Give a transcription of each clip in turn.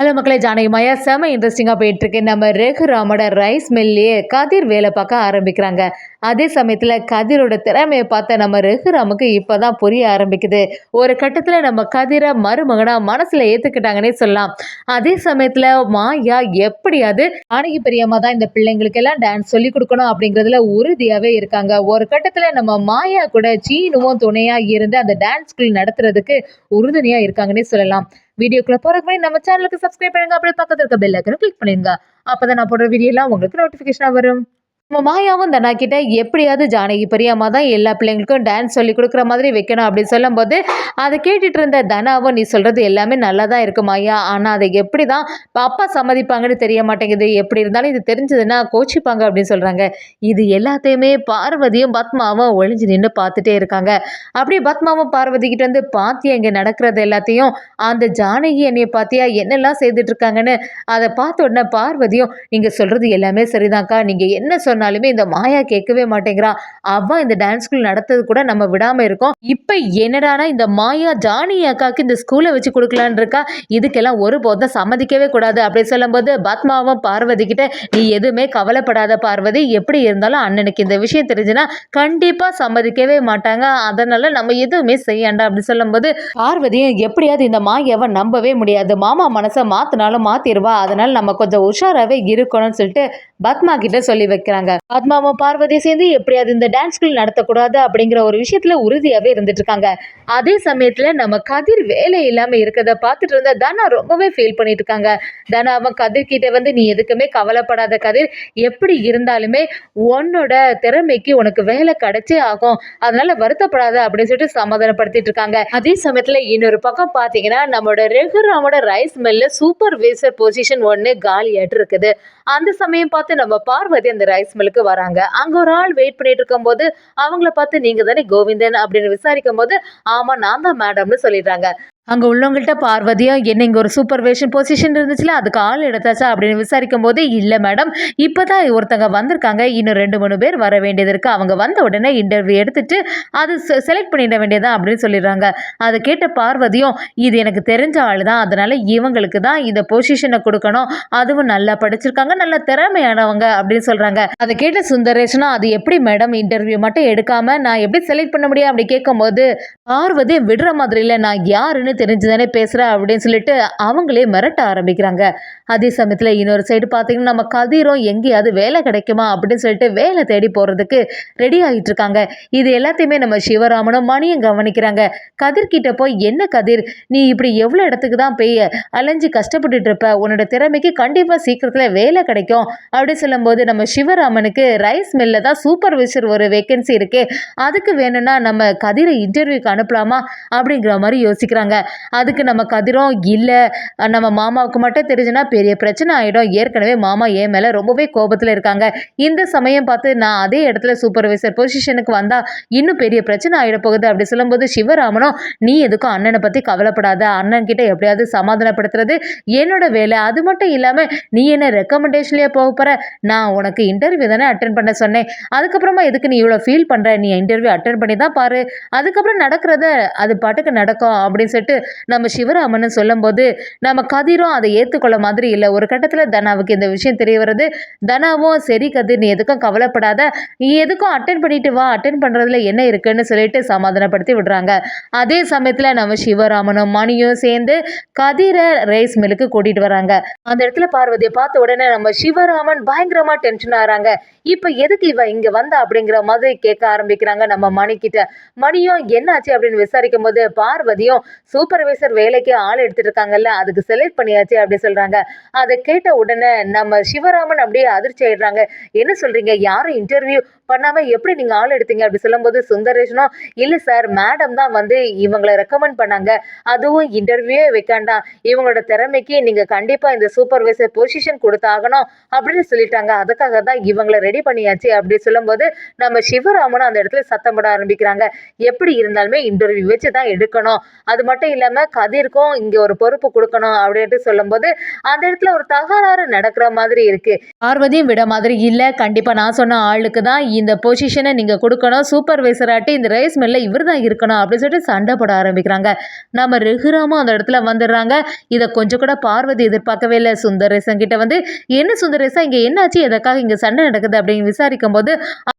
Hello மக்களே ஜானகிமாயா. செம இன்ட்ரெஸ்டிங்காக போயிட்டுருக்கு. நம்ம ரகுராமோட ரைஸ் மில்லையே கதிர் வேலை பார்க்க ஆரம்பிக்கிறாங்க. அதே சமயத்தில் கதிரோட திறமையை பார்த்த நம்ம ரகுராமுக்கு இப்போ தான் புரிய ஆரம்பிக்குது. ஒரு கட்டத்தில் நம்ம கதிரை மருமகனாக மனசில் ஏற்றுக்கிட்டாங்கன்னே சொல்லலாம். அதே சமயத்தில் மாயா எப்படியாவது ஜானகி பெரியம்மா தான் இந்த பிள்ளைங்களுக்கெல்லாம் டான்ஸ் சொல்லி கொடுக்கணும் அப்படிங்கிறதுல உறுதியாகவே இருக்காங்க. ஒரு கட்டத்தில் நம்ம மாயா கூட சீனுவும் துணையாக இருந்து அந்த டான்ஸ் ஸ்கூல் நடத்துறதுக்கு உறுதுணையாக இருக்காங்கன்னே சொல்லலாம். வீடியோக்குள்ள போறதுக்கு முன்னாடி நம்ம சேனலுக்கு சப்ஸ்கிரைப் பண்ணுங்க. அப்படியே பக்கத்துல இருக்க பெல் ஐக்கனை கிளிக் பண்ணிருங்க அப்பதான் நான் போடுற வீடியோ எல்லாம் உங்களுக்கு நோட்டிபிகேஷனா வரும். மாயாவும் தனா கிட்ட எப்படியாவது ஜானகி பெரியம்மா தான் எல்லா பிள்ளைங்களுக்கும் டான்ஸ் சொல்லி கொடுக்குற மாதிரி வைக்கணும் அப்படின்னு சொல்லும்போது அதை கேட்டுட்டு இருந்த தனாவும் நீ சொல்றது எல்லாமே நல்லா தான் இருக்கு மாயா. ஆனால் அதை எப்படி தான் அப்பா சம்மதிப்பாங்கன்னு தெரிய மாட்டேங்குது. எப்படி இருந்தாலும் இது தெரிஞ்சதுன்னா கோச்சிப்பாங்க அப்படின்னு சொல்றாங்க. இது எல்லாத்தையுமே பார்வதியும் பத்மாவும் ஒழிஞ்சு நின்று பார்த்துட்டே இருக்காங்க. அப்படியே பத்மாவும் பார்வதி கிட்ட வந்து பாத்தியா இங்கே நடக்கிறது எல்லாத்தையும்? அந்த ஜானகி என்னைய பாத்தியா? என்னெல்லாம் செய்துட்டு இருக்காங்கன்னு? அதை பார்த்த உடனே பார்வதியும் நீங்க சொல்றது எல்லாமே சரிதான்க்கா. நீங்க என்ன சொன்னாலுமே இந்த மாயா கேட்கவே மாட்டேங்கிறா அவ இந்த டான்ஸ் ஸ்கூல் நடத்தது கூட நம்ம விடாம இருக்கோம். இப்ப என்னடானா இந்த மாயா ஜானி அக்காவுக்கு இந்த ஸ்கூலை வச்சு கொடுக்கலான் இருக்கா? இதுக்கெல்லாம் ஒருபோதும் சம்மதிக்கவே கூடாது. அப்படி சொல்லும்போது பத்மாவும் பார்வதி கிட்ட நீ எதுவுமே கவலைப்படாத பார்வதி. எப்படி இருந்தாலும் அண்ணனுக்கு இந்த விஷயம் தெரிஞ்சுன்னா கண்டிப்பா சம்மதிக்கவே மாட்டாங்க. அதனால நம்ம எதுவுமே செய்யாண்டா அப்படி சொல்லும்போது பார்வதியும் எப்படியாவது இந்த மாயாவை நம்பவே முடியாது. மாமா மனசை மாத்தினாலும் மாத்திருவா அதனால நம்ம கொஞ்சம் உஷாராகவே இருக்கணும்னு சொல்லிட்டு பத்மா கிட்ட சொல்லி வைக்கிறாங்க. பத்மாவும் பார்வதியும் சேர்ந்து எப்படியாவது இந்த டான்ஸ் ஸ்கூல் நடத்தக்கூடாது அப்படிங்கிற ஒரு விஷயத்துல உறுதியாவே இருந்துட்டு இருக்காங்க. அதே சமயத்துல நம்ம கதிர் வேலை இல்லாம இருக்கிறத பார்த்துட்டு இருந்த தனா ரொம்பவே ஃபீல் பண்ணிட்டு இருக்காங்க. தனா அவன் கதிர் கிட்ட வந்து நீ எதுக்குமே கவலைப்படாத கதிர். எப்படி இருந்தாலுமே உன்னோட திறமைக்கு உனக்கு வேலை கிடைச்சே ஆகும். அதனால வருத்தப்படாத அப்படின்னு சொல்லிட்டு சமாதானப்படுத்திட்டு இருக்காங்க. அதே சமயத்துல இன்னொரு பக்கம் பாத்தீங்கன்னா நம்மளோட ரெகுராமோட ரைஸ் மில்ல சூப்பர்வைசர் பொசிஷன் ஒன்று காலியாட்டு இருக்குது. அந்த சமயம் பார்த்து நம்ம பார்வதி அந்த ரைஸ் மில்லுக்கு வராங்க. அங்க ஒரு ஆள் வெயிட் பண்ணிட்டு இருக்கும்போது அவங்கள பார்த்து நீங்க தானே கோவிந்தன் அப்படின்னு விசாரிக்கும் போது ஆமா நான் தான் மேடம்னு சொல்லிடுறாங்க. அங்கே உள்ளவங்கள்ட்ட பார்வதியும் என்ன இங்கே ஒரு சூப்பர்வேஷன் பொசிஷன் இருந்துச்சுல அதுக்கு ஆள் எடுத்தாச்சா? அப்படின்னு விசாரிக்கும் போது இல்லை மேடம் இப்போ தான் ஒருத்தங்க வந்திருக்காங்க இன்னும் ரெண்டு மூணு பேர் வர வேண்டியது இருக்குது அவங்க வந்த உடனே இன்டர்வியூ எடுத்துட்டு அது செலக்ட் பண்ணிட வேண்டியதான் அப்படின்னு சொல்லிடுறாங்க. அதை கேட்ட பார்வதியும் இது எனக்கு தெரிஞ்ச ஆள் தான் அதனால் இவங்களுக்கு தான் இந்த பொசிஷனை கொடுக்கணும். அதுவும் நல்லா படிச்சிருக்காங்க நல்ல திறமையானவங்க அப்படின்னு சொல்கிறாங்க அதை கேட்ட சுந்தரேஷனா அது எப்படி மேடம் இன்டர்வியூ மட்டும் எடுக்காமல் நான் எப்படி செலக்ட் பண்ண முடியும்? அப்படி கேட்கும்போது பார்வதி விடுற மாதிரி இல்லை நான் யாருன்னு தெரிஞ்சு தானே பேசுகிறேன் அப்படின்னு சொல்லிட்டு அவங்களே மிரட்ட ஆரம்பிக்கிறாங்க. அதே சமயத்தில் இன்னொரு சைடு பார்த்தீங்கன்னா நம்ம கதிரும் எங்கேயாவது வேலை கிடைக்குமா அப்படின்னு சொல்லிட்டு வேலை தேடி போகிறதுக்கு ரெடி ஆகிட்டு இருக்காங்க. இது எல்லாத்தையுமே நம்ம சிவராமனும் மணியும் கவனிக்கிறாங்க. கதிர்கிட்ட போய் என்ன கதிர்? நீ இப்படி எவ்வளோ இடத்துக்கு தான் போய் அலைஞ்சு கஷ்டப்பட்டுட்டு இருப்ப? உன்னோட திறமைக்கு கண்டிப்பாக சீக்கிரத்தில் வேலை கிடைக்கும். அப்படி சொல்லும்போது நம்ம சிவராமனுக்கு ரைஸ் மில்ல தான் சூப்பர்விசர் ஒரு வேகன்சி இருக்கே. அதுக்கு வேணும்னா நம்ம கதிரை இன்டர்வியூக்கு அனுப்பலாமா அப்படிங்கிற மாதிரி யோசிக்கிறாங்க. அதுக்கு நம்ம கதிரும் இல்லை. நம்ம மாமாவுக்கு மட்டும் தெரிஞ்சுன்னா பெரிய பிரச்சனை ஆகிடும் ஏற்கனவே மாமா என் மேலே ரொம்பவே கோபத்தில் இருக்காங்க. இந்த சமயம் பார்த்து நான் அதே இடத்துல சூப்பர்வைசர் பொசிஷனுக்கு வந்தால் இன்னும் பெரிய பிரச்சனை ஆகிட போகுது அப்படி சொல்லும்போது சிவராமனும் நீ எதுக்கும் அண்ணனை பற்றி கவலைப்படாத. அண்ணன் கிட்ட எப்படியாவது சமாதானப்படுத்துறது என்னோட வேலை. அது மட்டும் இல்லாமல் நீ என்ன ரெக்கமெண்டேஷன்லேயே போக போகிற நான் உனக்கு இன்டர்வியூ தானே அட்டன் பண்ண சொன்னேன். அதுக்கப்புறமா எதுக்கு நீ இவ்வளோ ஃபீல் பண்ணுற நீ இன்டர்வியூ அட்டன் பண்ணி தான் பாரு. அதுக்கப்புறம் நடக்கிறத அது பாட்டுக்கு நடக்கும். அப்படின்னு சொல்லிட்டு நம்ம சிவராமன் சொல்லும்போது நம்ம கதிரும் அதை ஏற்றுக்கொள்ள மாதிரி இல்லை. ஒரு கட்டத்தில் தனாவுக்கு இந்த விஷயம் தெரிய வருது தனாவும் சரி கதிர் நீ எதுக்கும் கவலைப்படாத. நீ எதுக்கும் அட்டன் பண்ணிட்டு வா. அட்டன் பண்ணுறதுல என்ன இருக்குன்னு சொல்லிட்டு சமாதானப்படுத்தி விடுறாங்க. அதே சமயத்தில் நம்ம சிவராமனும் மணியும் சேர்ந்து கதிரை ரைஸ் மில்லுக்கு கூட்டிகிட்டு வராங்க. அந்த இடத்துல பார்வதியை பார்த்த உடனே நம்ம சிவராமன் பயங்கரமாக டென்ஷன் ஆகிறாங்க. இப்போ எதுக்கு இவ இங்கே வந்தா அப்படிங்கிற மாதிரி கேட்க ஆரம்பிக்கிறாங்க நம்ம மணிக்கிட்ட. மணியும் என்னாச்சு அப்படின்னு விசாரிக்கும் போது பார்வதியும் சூப்பர்வைசர் வேலைக்கு ஆள் எடுத்துட்டு இருக்காங்கல்ல அதுக்கு செலக்ட் பண்ணியாச்சு அப்படி சொல்றாங்க. அதை கேட்ட உடனே நம்ம சிவராமன் அப்படியே அதிர்ச்சி ஆயிடுறாங்க. என்ன சொல்றீங்க? யாரும் இன்டர்வியூ பண்ணாம எப்படி நீங்க ஆள் எடுத்தீங்க? அப்படி சொல்லும்போது சுந்தரேஷனும் இல்ல சார் மேடம் தான் வந்து இவங்களை ரெக்கமெண்ட் பண்ணாங்க. அதுவும் இன்டர்வியூவே வைக்காண்டாம். இவங்களோட திறமைக்கு நீங்க கண்டிப்பா இந்த சூப்பர்வைசர் பொசிஷன் கொடுத்தாகணும் அப்படின்னு சொல்லிட்டாங்க. அதுக்காக தான் இவங்களை ரெடி பண்ணியாச்சு அப்படி சொல்லும்போது நம்ம சிவராமனும் அந்த இடத்துல சத்தம் போட ஆரம்பிக்கிறாங்க. எப்படி இருந்தாலுமே இன்டர்வியூ வச்சு தான் எடுக்கணும். அது மட்டும் மட்டும் இல்லாம கதிர்க்கும் இங்க ஒரு பொறுப்பு கொடுக்கணும் அப்படின்ட்டு சொல்லும்போது அந்த இடத்துல ஒரு தகராறு நடக்கிற மாதிரி இருக்கு. பார்வதியும் விட மாதிரி இல்ல. கண்டிப்பா நான் சொன்ன ஆளுக்கு தான் இந்த பொசிஷனை நீங்க கொடுக்கணும். சூப்பர்வைசராட்டி இந்த ரைஸ் மில்ல இவர் தான் இருக்கணும் அப்படின்னு சொல்லிட்டு சண்டை போட ஆரம்பிக்கிறாங்க. நம்ம ரெகுராமும் அந்த இடத்துல வந்துடுறாங்க. இதை கொஞ்சம் கூட பார்வதி எதிர்பார்க்கவே இல்லை. சுந்தரேசன் கிட்ட வந்து என்ன சுந்தரேசா இங்க என்னாச்சு? எதற்காக இங்க சண்டை நடக்குது? அப்படின்னு விசாரிக்கும் போது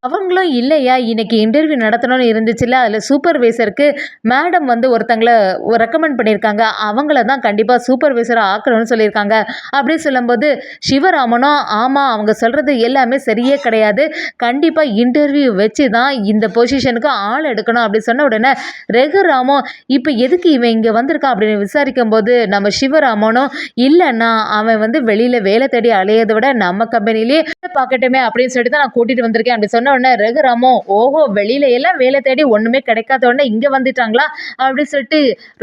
அவங்களும் இல்லையா? இன்னைக்கு இன்டர்வியூ நடத்தணும்னு இருந்துச்சுல்ல. அதில் சூப்பர்வைசருக்கு மேடம் வந்து ஒருத்தங்களை ரெக்கமெண்ட் பண்ணியிருக்காங்க. அவங்கள தான் கண்டிப்பாக சூப்பர்வைசராக ஆக்கணும்னு சொல்லியிருக்காங்க. அப்படி சொல்லும்போது சிவராமனும் ஆமாம் அவங்க சொல்கிறது எல்லாமே சரியே கிடையாது. கண்டிப்பாக இன்டர்வியூ வச்சு தான் இந்த பொசிஷனுக்கு ஆள் எடுக்கணும் அப்படி சொன்ன உடனே ரகுராமும் இப்போ எதுக்கு இவன் இங்கே வந்திருக்கான் அப்படின்னு விசாரிக்கும் போது நம்ம சிவராமனும் இல்லைண்ணா அவன் வந்து வெளியில் வேலை தேடி அலையதை விட நம்ம கம்பெனிலேயே பார்க்கட்டுமே அப்படின்னு சொல்லிட்டு தான் நான் கூட்டிகிட்டு வந்திருக்கேன். அப்படி சொன்ன உடனே ரகுராமும் ஓஹோ வெளியில எல்லாம் வேலை தேடி ஒன்றுமே கிடைக்காத உடனே இங்கே வந்துட்டாங்களா? அப்படின்னு சொல்லிட்டு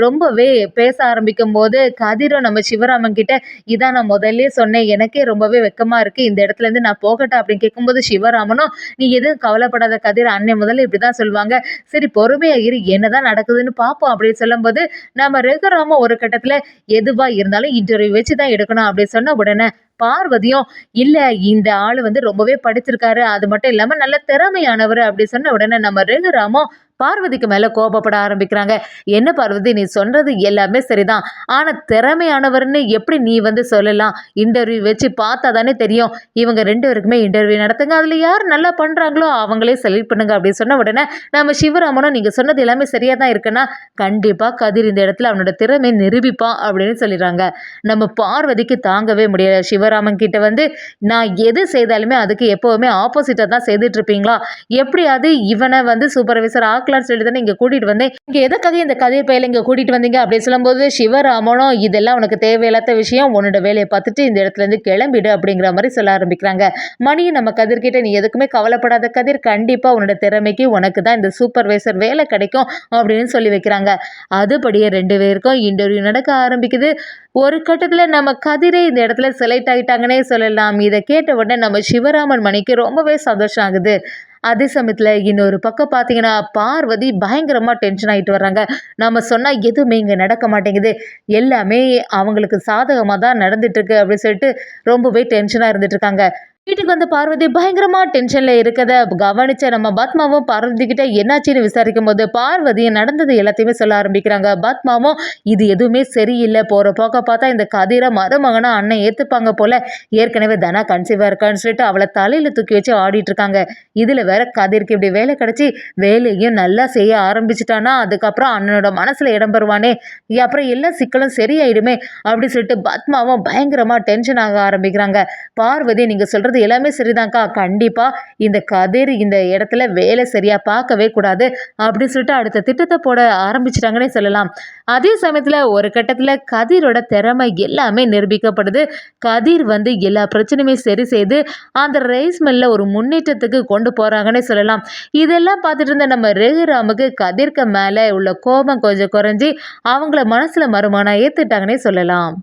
ரொம்பவே பேச ஆரம்பிக்கும் போது கதிரும் நம்ம சிவராமன் கிட்ட இதான் நான் முதல்ல சொன்னேன். எனக்கே ரொம்பவே வெக்கமாக இருக்குது இந்த இடத்துல இருந்து நான் போகட்டேன் அப்படின்னு கேட்கும்போது சிவராமனும் நீ எதுவும் கவலைப்படாத கதிர். அன்னை முதல்ல இப்படி தான் சொல்லுவாங்க. சரி பொறுமையாக இரு. என்னதான் நடக்குதுன்னு பார்ப்போம் அப்படின்னு சொல்லும்போது நம்ம ரகுராம ஒரு கட்டத்தில் எதுவாக இருந்தாலும் இன்டர்வியூ வச்சு தான் எடுக்கணும். அப்படின்னு சொன்ன உடனே பார்வதியும் இல்லை இந்த ஆள் வந்து ரொம்பவே படிச்சிருக்காரு. அது மட்டும் இல்லாமல் நல்ல திறமையானவர். அப்படி சொன்ன உடனே நம்ம ரகுராமும் பார்வதிக்கு மேலே கோபப்பட ஆரம்பிக்கிறாங்க. என்ன பார்வதி நீ சொல்கிறது எல்லாமே சரிதான். ஆனால் திறமையானவர்னு எப்படி நீ வந்து சொல்லலாம்? இன்டர்வியூ வச்சு பார்த்தா தானே தெரியும். இவங்க ரெண்டு பேருக்குமே இன்டர்வியூ நடத்துங்க. அதில் யார் நல்லா பண்ணுறாங்களோ அவங்களே செலக்ட் பண்ணுங்க அப்படின்னு சொன்ன உடனே நம்ம சிவராமனும் நீங்கள் சொன்னது எல்லாமே சரியாக தான் இருக்குன்னா கண்டிப்பாக கதிர் இந்த இடத்துல அவனோட திறமை நிரூபிப்பான் அப்படின்னு சொல்லிடுறாங்க. நம்ம பார்வதிக்கு தாங்கவே முடியல. சிவராமன் கிட்ட வந்து நான் எது செய்தாலுமே அதுக்கு எப்போவுமே ஆப்போசிட்டாக தான் செய்துட்டு இருப்பீங்களா? எப்படியாவது இவனை வந்து சூப்பர்வைசர் ஆக்கலாம்னு சொல்லி தானே இங்கே கூட்டிகிட்டு வந்தேன். இங்கே எதுக்காக இந்த கதிர் பையில இங்கே கூட்டிகிட்டு வந்தீங்க? அப்படின்னு சொல்லும்போது சிவராமனும் இதெல்லாம் உனக்கு தேவையில்லாத விஷயம் உன்னோட வேலையை பார்த்துட்டு இந்த இடத்துல இருந்து கிளம்பிடு அப்படிங்கிற மாதிரி சொல்ல ஆரம்பிக்கிறாங்க. மணியை நம்ம கதிர்கிட்ட நீ எதுக்குமே கவலைப்படாத கதிர் கண்டிப்பாக உன்னோட திறமைக்கு உனக்கு தான் இந்த சூப்பர்வைசர் வேலை கிடைக்கும் அப்படின்னு சொல்லி வைக்கிறாங்க. அதுபடியே ரெண்டு பேருக்கும் இன்டர்வியூ நடக்க ஆரம்பிக்குது. ஒரு கட்டத்தில் நம்ம கதிரே இந்த இடத்துல செலக்ட் ஆகிட்டாங்கன்னே சொல்லலாம். இதை கேட்ட உடனே நம்ம சிவராமன் மணிக்கு ரொம்பவே சந்தோஷம் ஆகுது. அதே சமயத்தில் இன்னொரு பக்கம் பார்த்தீங்கன்னா பார்வதி பயங்கரமாக டென்ஷன் ஆகிட்டு வர்றாங்க. நம்ம சொன்னால் எதுவுமே இங்கே நடக்க மாட்டேங்குது. எல்லாமே அவங்களுக்கு சாதகமாக தான் நடந்துட்டுருக்கு அப்படின்னு சொல்லிட்டு ரொம்பவே டென்ஷனாக இருந்துட்டுருக்காங்க வீட்டுக்கு வந்த பார்வதி பயங்கரமா டென்ஷன்ல இருக்கத கவனிச்ச நம்ம பத்மாவும் பார்வதி கிட்ட என்னாச்சுன்னு விசாரிக்கும் போது பார்வதி நடந்தது எல்லாத்தையுமே சொல்ல ஆரம்பிக்கிறாங்க. பத்மாவும் இது எதுவுமே சரியில்லை. போற போக்க பார்த்தா இந்த கதிரை மருமகனா அண்ணன் ஏத்துப்பாங்க போல. ஏற்கனவே தனா கன்சீவா இருக்கான்னு சொல்லிட்டு அவளை தலையில தூக்கி வச்சு ஆடிட்டு இருக்காங்க. இதுல வேற கதிருக்கு இப்படி வேலை கிடைச்சி வேலையும் நல்லா செய்ய ஆரம்பிச்சிட்டானா அதுக்கப்புறம் அண்ணனோட மனசுல இடம் பெறுவானே. அப்புறம் எல்லா சிக்கலும் சரியாயிடுமே. அப்படின்னு சொல்லிட்டு பத்மாவும் பயங்கரமா டென்ஷன் ஆக ஆரம்பிக்கிறாங்க. பார்வதி நீங்க சொல்றது சொல்கிறது எல்லாமே சரிதான்க்கா. கண்டிப்பாக இந்த கதிர் இந்த இடத்துல வேலை சரியாக பார்க்கவே கூடாது அப்படின்னு சொல்லிட்டு அடுத்த திட்டத்தை போட ஆரம்பிச்சிட்டாங்கன்னே சொல்லலாம். அதே சமயத்தில் ஒரு கட்டத்தில் கதிரோட திறமை எல்லாமே நிரூபிக்கப்படுது. கதிர் வந்து எல்லா பிரச்சனையுமே சரி செய்து அந்த ரைஸ் மில்ல ஒரு முன்னேற்றத்துக்கு கொண்டு போகிறாங்கன்னே சொல்லலாம். இதெல்லாம் பார்த்துட்டு இருந்த நம்ம ரகுராமுக்கு கதிர்க்கு மேலே உள்ள கோபம் கொஞ்சம் குறைஞ்சி அவங்கள மனசில் மறுமானம் ஏற்றுட்டாங்கன்னே சொல்லலாம்.